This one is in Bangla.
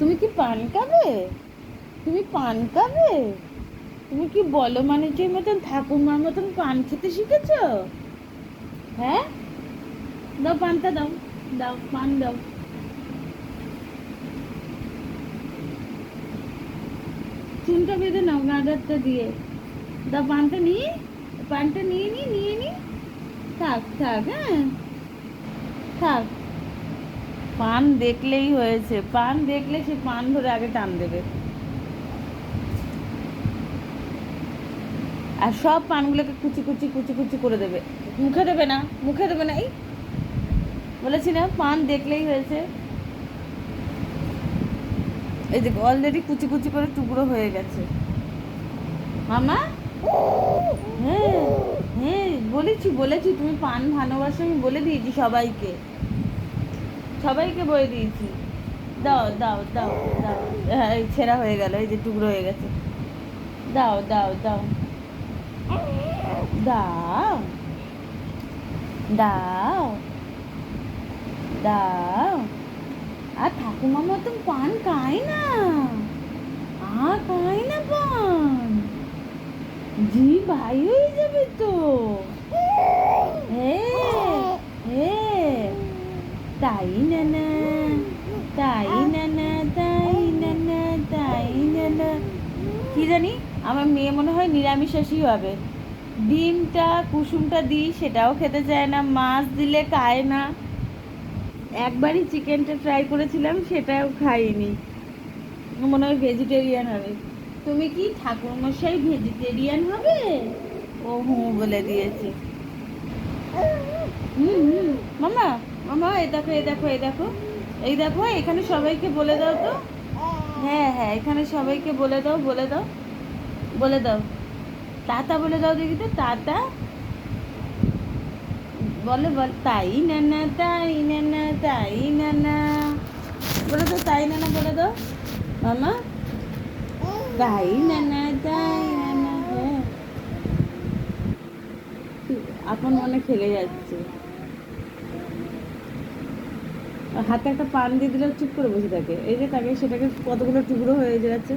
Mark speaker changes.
Speaker 1: তুমি কি পান খাবে? তুমি পান খাবে? তুমি কি বলো মানুষের মতন ঠাকুমার মতন পান খেতে শিখেছ? হ্যাঁ? দাও পানটা দাও দাও, পান দাও। চুনটা বেঁধে নাও, গাঁদারটা দিয়ে। দাও পানটা নিয়ে পানটা নিয়ে নি নিয়ে নি। থাক থাক হ্যাঁ। থাক। পান দেখলেই হয়েছে, পান দেখলে সে পান ধরে আগে টান দেবে। আর সব পানগুলোকে কুচি কুচি কুচি কুচি করে দেবে। মুখে দেবে না, মুখে দেবে না, এই বলেছি না, পান দেখলেই হয়েছে। এই দেখো অলরেডি কুচি কুচি করে টুকরো হয়ে গেছে। মামা? হ্যাঁ হ্যাঁ বলেছি বলেছি, তুমি পান ভালোবাসো, আমি বলে দিয়েছি সবাইকে। সবাইকে বলে দিয়েছি। দাও দাও দাও দাও। হ্যাঁ ছেঁড়া হয়ে গেল, এই যে টুকরো হয়ে গেছে। দাও দাও দাও। দাও। দাও। দাও। আর ঠাকুমা মতন পান খায় না। আ খায় না পান। জি, ভাই হয়ে যাবে তো হ্যাঁ হ্যাঁ তাই না না তাই না না তাই না না তাই না না কি জানি? আমার মেয়ে মনে হয় নিরামিষাসী হবে। ডিমটা, কুসুমটা দিই, সেটাও খেতে চায় না, মাছ দিলে খায় না। একবারই চিকেনটা ট্রাই করেছিলাম, সেটাও খাইনি। মনে হয় ভেজিটেরিয়ান হবে। তুমি কি ঠাকুরমশাই ভেজিটেরিয়ান হবে? ও হুঁ বলে দিয়েছে। হুম হুম। মামা মামা, এই দেখো এই দেখো এই দেখো। এই দেখো, এখানে সবাইকে বলে দাও তো। হ্যাঁ হ্যাঁ এখানে সবাইকে বলে দাও বলে দাও বলে দাও। টাটা বলে দাও দেখি তো টাটা বলে, বল, তাই না না, তাই না না, তাই না না। বলে দাও, তাই না না, বলে দাও। মামা? তাই না না, তাই না না হ্যাঁ। আপন মনে খেলে যাচ্ছে। হাতে একটা পান দিয়ে দিলে চুপ করে বসে থাকে। এই যে তাকে সেটাকে কতগুলো টুকরো হয়ে যাচ্ছে।